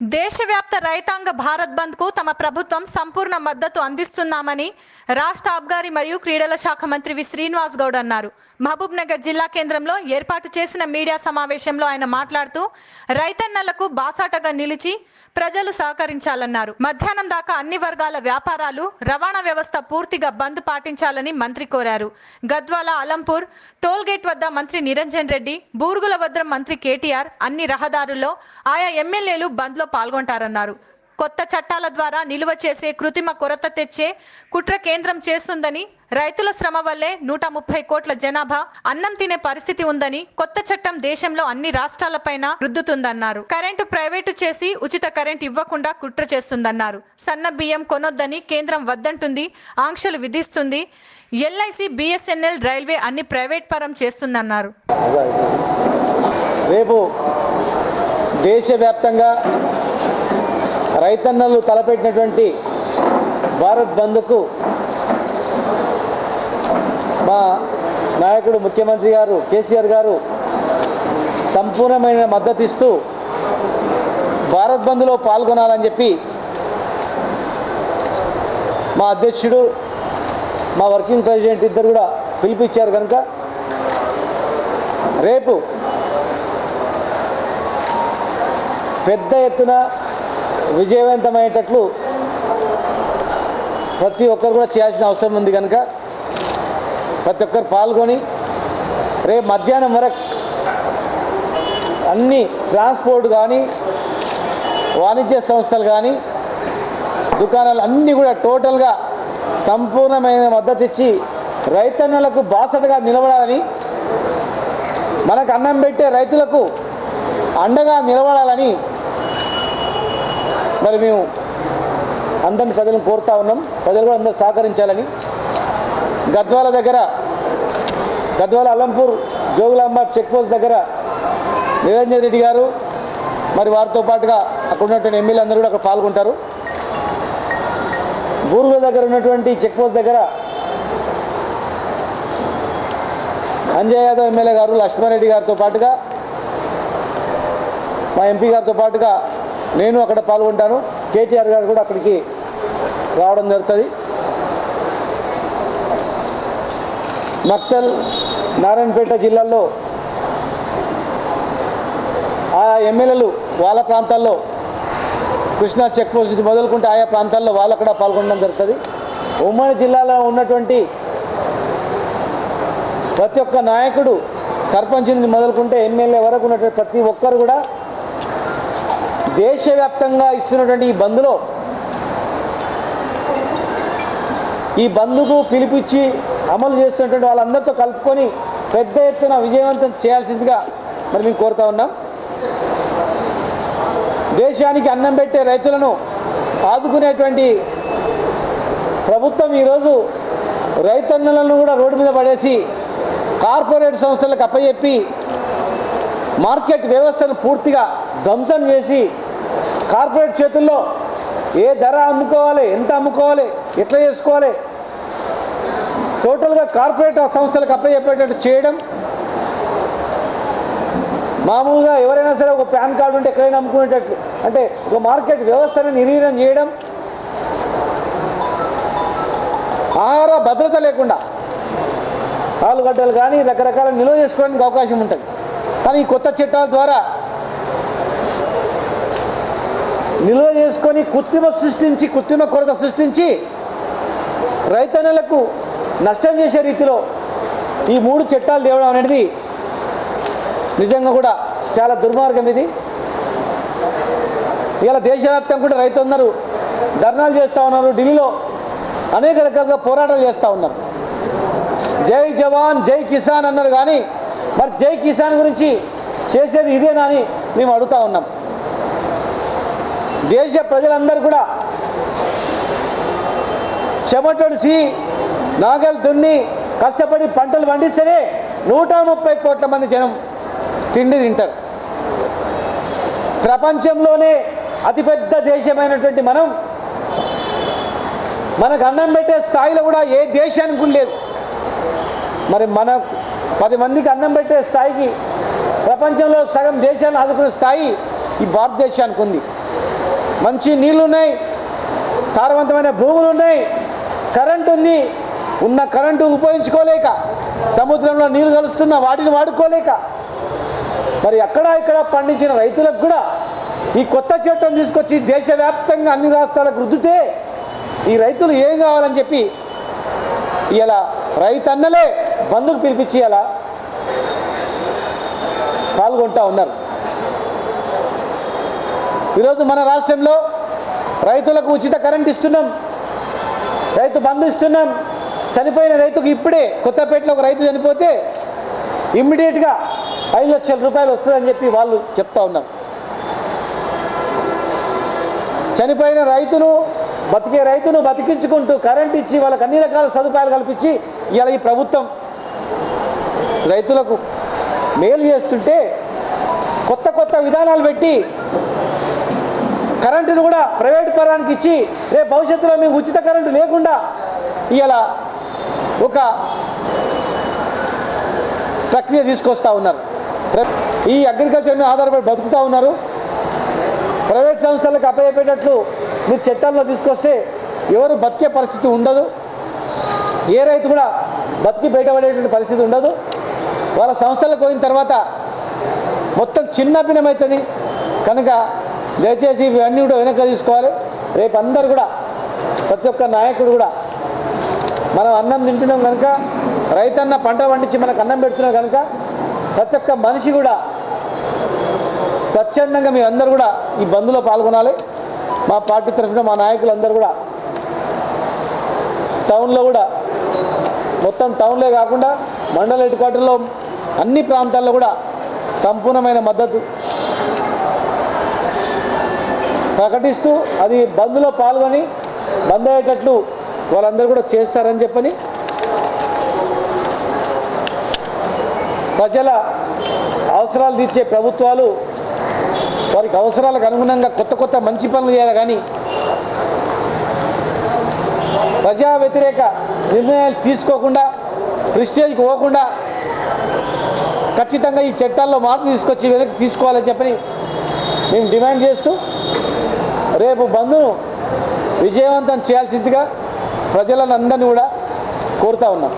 దేశవ్యాప్త రైతాంగ భారత్ బంద్కు తమ ప్రభుత్వం సంపూర్ణ మద్దతు అందిస్తున్నామని రాష్ట్ర అబ్గారి మరియు క్రీడల శాఖ మంత్రి వి. శ్రీనివాస్ గౌడ్ అన్నారు. మహబూబ్ నగర్ జిల్లా కేంద్రంలో ఏర్పాటు చేసిన మీడియా సమావేశంలో ఆయన మాట్లాడుతూ రైతన్నలకు బాసాటగా నిలిచి ప్రజలు సహకరించాలన్నారు. మధ్యాహ్నం దాకా అన్ని వర్గాల వ్యాపారాలు రవాణా వ్యవస్థ పూర్తిగా బంద్ పాటించాలని మంత్రి కోరారు. గద్వాల అలంపూర్ టోల్గేట్ వద్ద మంత్రి నిరంజన్ రెడ్డి బూరుగుల వద్ద మంత్రి కేటీఆర్ అన్ని రహదారుల్లో ఆయా ఎమ్మెల్యేలు బంద్లో పాల్గొంటారన్నారు. కొత్త చట్టాల ద్వారా నిలువ చేసే కృత్రిమ కొరత తెచ్చే కుట్ర కేంద్రం చేస్తుందని రైతుల శ్రమ వల్లే నూట ముప్పై కోట్ల జనాభా అన్నం తినే పరిస్థితి ఉందని కొత్త చట్టం దేశంలో అన్ని రాష్ట్రాలపైన రుద్దుతుందన్నారు. కరెంటు ప్రైవేటు చేసి ఉచిత కరెంట్ ఇవ్వకుండా కుట్ర చేస్తుందన్నారు. సన్న బియ్యం కొనొద్దని కేంద్రం వద్దంటుంది ఆంక్షలు విధిస్తుంది. ఎల్ఐసి బిఎస్ఎన్ఎల్ రైల్వే అన్ని ప్రైవేట్ పరం చేస్తుందన్నారు. రేపు దేశవ్యాప్తంగా రైతన్నలు తలపెట్టినటువంటి భారత్ బంద్కు మా నాయకుడు ముఖ్యమంత్రి గారు కేసీఆర్ గారు సంపూర్ణమైన మద్దతు ఇస్తూ భారత్ బంద్లో పాల్గొనాలని చెప్పి మా అధ్యక్షుడు మా వర్కింగ్ ప్రెసిడెంట్ ఇద్దరు కూడా పిలిపించారు కనుక రేపు పెద్ద ఎత్తున విజయవంతమయ్యేటట్లు ప్రతి ఒక్కరు కూడా చేయాల్సిన అవసరం ఉంది కనుక ప్రతి ఒక్కరు పాల్గొని రేపు మధ్యాహ్నం వరకు అన్ని ట్రాన్స్పోర్ట్ కానీ వాణిజ్య సంస్థలు కానీ దుకాణాలు అన్నీ కూడా టోటల్గా సంపూర్ణమైన మద్దతు ఇచ్చి రైతన్నలకు బాసటగా నిలబడాలని మనకు అన్నం పెట్టే రైతులకు అండగా నిలబడాలని మరి మేము అందరిని ప్రజలను కోరుతా ఉన్నాం. ప్రజలు కూడా అందరూ సహకరించాలని. గద్వాల దగ్గర గద్వాల అల్లంపూర్ జోగులాంబ చెక్ పోస్ట్ దగ్గర నిరంజన్ రెడ్డి గారు మరి వారితో పాటుగా అక్కడ ఉన్నటువంటి ఎమ్మెల్యే అందరూ కూడా అక్కడ పాల్గొంటారు. బూరుగ దగ్గర ఉన్నటువంటి చెక్ పోస్ట్ దగ్గర అంజయ్ యాదవ్ ఎమ్మెల్యే గారు లక్ష్మారెడ్డి గారితో పాటుగా మా ఎంపీ గారితో పాటుగా నేను అక్కడ పాల్గొంటాను. కేటీఆర్ గారు కూడా అక్కడికి రావడం జరుగుతుంది. మక్తల్ నారాయణపేట జిల్లాల్లో ఆ ఎమ్మెల్యేలు వాళ్ళ ప్రాంతాల్లో కృష్ణా చెక్ పోస్ట్ నుంచి మొదలుకుంటే ఆయా ప్రాంతాల్లో వాళ్ళు అక్కడ పాల్గొనడం జరుగుతుంది. ఉమ్మడి జిల్లాలో ఉన్నటువంటి ప్రతి ఒక్క నాయకుడు సర్పంచ్ నుంచి మొదలుకుంటే ఎమ్మెల్యే వరకు ఉన్నటువంటి ప్రతి ఒక్కరు కూడా దేశవ్యాప్తంగా ఇస్తున్నటువంటి ఈ బంద్లో ఈ బంద్కు పిలిపించి అమలు చేస్తున్నటువంటి వాళ్ళందరితో కలుపుకొని పెద్ద ఎత్తున విజయవంతం చేయాల్సిందిగా మరి మేము కోరుతా ఉన్నాం. దేశానికి అన్నం పెట్టే రైతులను ఆదుకునేటువంటి ప్రభుత్వం ఈరోజు రైతన్నులను కూడా రోడ్డు మీద పడేసి కార్పొరేట్ సంస్థలకు అప్పచెప్పి మార్కెట్ వ్యవస్థను పూర్తిగా ధ్వంసం చేసి కార్పొరేట్ చేతుల్లో ఏ ధర అమ్ముకోవాలి ఎంత అమ్ముకోవాలి ఎట్లా చేసుకోవాలి? టోటల్గా కార్పొరేట్ సంస్థలకు అప్పచెప్పేటట్టు చేయడం. మామూలుగా ఎవరైనా సరే ఒక పాన్ కార్డు ఉంటే ఎక్కడైనా అమ్ముకునేటట్లు. అంటే ఒక మార్కెట్ వ్యవస్థను నిర్వీర్యం చేయడం. ఆహార భద్రత లేకుండా ఆలుగడ్డలు కానీ రకరకాల నిల్వ చేసుకోవడానికి అవకాశం ఉంటుంది. కానీ ఈ కొత్త చట్టాల ద్వారా నిల్వ చేసుకొని కృత్రిమ సృష్టించి కృత్రిమ కొరత సృష్టించి రైతన్నలకు నష్టం చేసే రీతిలో ఈ మూడు చట్టాలు తేవడం అనేది నిజంగా కూడా చాలా దుర్మార్గం ఇది. ఇలా దేశవ్యాప్తంగా కూడా రైతులందరూ ధర్నాలు చేస్తూ ఉన్నారు. ఢిల్లీలో అనేక రకాలుగా పోరాటాలు చేస్తూ ఉన్నారు. జై జవాన్ జై కిసాన్ అన్నారు కానీ మరి జై కిసాన్ గురించి చేసేది ఇదేనా అని మేము అడుగుతా ఉన్నాం. దేశ ప్రజలందరూ కూడా చెమటొడిసి నాగలు దున్ని కష్టపడి పంటలు పండిస్తేనే నూట ముప్పై కోట్ల మంది జనం తిండి తింటారు. ప్రపంచంలోనే అతిపెద్ద దేశమైనటువంటి మనం మనకు అన్నం పెట్టే స్థాయిలో కూడా ఏ దేశానికి లేదు. మరి మన పది మందికి అన్నం పెట్టే స్థాయికి ప్రపంచంలో సగం దేశాన్ని ఆదుకునే స్థాయి ఈ భారతదేశానికి ఉంది. మంచి నీళ్ళు ఉన్నాయి సారవంతమైన భూములు ఉన్నాయి కరెంట్ ఉంది ఉన్న కరెంటు ఉపయోగించుకోలేక సముద్రంలో నీళ్ళు కలుస్తున్న వాటిని వాడుకోలేక మరి అక్కడ ఇక్కడ పండించిన రైతులకు కూడా ఈ కొత్త చట్టం తీసుకొచ్చి దేశవ్యాప్తంగా అన్ని రాష్ట్రాలకు రుద్దితే ఈ రైతులు ఏం కావాలని చెప్పి ఇలా రైతన్నలే బంధుకు పిలిపించి ఇలా పాల్గొంటా ఉన్నారు. ఈరోజు మన రాష్ట్రంలో రైతులకు ఉచిత కరెంట్ ఇస్తున్నాం. రైతు బంధు ఇస్తున్నాం. చనిపోయిన రైతుకు ఇప్పుడే కొత్తపేటలో ఒక రైతు చనిపోతే ఇమ్మీడియట్గా ఐదు లక్షల రూపాయలు వస్తుందని చెప్పి వాళ్ళు చెప్తా ఉన్నారు చనిపోయిన రైతును బతికే రైతును బతికించుకుంటూ కరెంట్ ఇచ్చి వాళ్ళకి అన్ని రకాల సదుపాయాలు కల్పించి ఇలా ఈ ప్రభుత్వం రైతులకు మేలు చేస్తుంటే కొత్త కొత్త విధానాలు పెట్టి కరెంటును కూడా ప్రైవేట్ పరానికి ఇచ్చి రేపు భవిష్యత్తులో మేము ఉచిత కరెంటు లేకుండా ఇలా ఒక ప్రక్రియ తీసుకొస్తూ ఉన్నారు. ఈ అగ్రికల్చర్ మీద ఆధారపడి బతుకుతూ ఉన్నారు. ప్రైవేట్ సంస్థలకు అప్పయ్యేటట్లు మీరు చట్టాల్లో తీసుకొస్తే ఎవరు బతికే పరిస్థితి ఉండదు. ఏ రైతు కూడా బతికి బయటపడేటువంటి పరిస్థితి ఉండదు. వాళ్ళ సంస్థలకు పోయిన తర్వాత మొత్తం చిన్న భిన్నమవుతుంది కనుక దయచేసి ఇవన్నీ కూడా వెనక తీసుకోవాలి. రేపు అందరు కూడా ప్రతి ఒక్క నాయకుడు కూడా మనం అన్నం తింటున్నాం కనుక రైతన్న పంట పండించి మనకు అన్నం పెడుతున్నాం కనుక ప్రతి ఒక్క మనిషి కూడా స్వచ్ఛందంగా మీరు కూడా ఈ బంద్లో పాల్గొనాలి. మా పార్టీ తరఫున మా నాయకులందరూ కూడా టౌన్లో కూడా మొత్తం టౌన్లే కాకుండా మండల హెడ్ క్వార్టర్లో అన్ని ప్రాంతాల్లో కూడా సంపూర్ణమైన మద్దతు. ప్రకటిస్తూ అది బంద్లో పాల్గొని బంద్ అయ్యేటట్లు వాళ్ళందరూ కూడా చేస్తారని చెప్పని ప్రజల అవసరాలు తీర్చే ప్రభుత్వాలు వారికి అవసరాలకు అనుగుణంగా కొత్త కొత్త మంచి పనులు చేయాలి కానీ ప్రజా వ్యతిరేక నిర్ణయాలు తీసుకోకుండా ప్రిస్టేజ్కి పోకుండా ఖచ్చితంగా ఈ చట్టాల్లో మార్పు తీసుకొచ్చి వెనక్కి తీసుకోవాలని చెప్పని మేము డిమాండ్ చేస్తూ రేపు బంద్ను విజయవంతం చేయాల్సిందిగా ప్రజలను అందరినీ కూడా కోరుతా ఉన్నాం.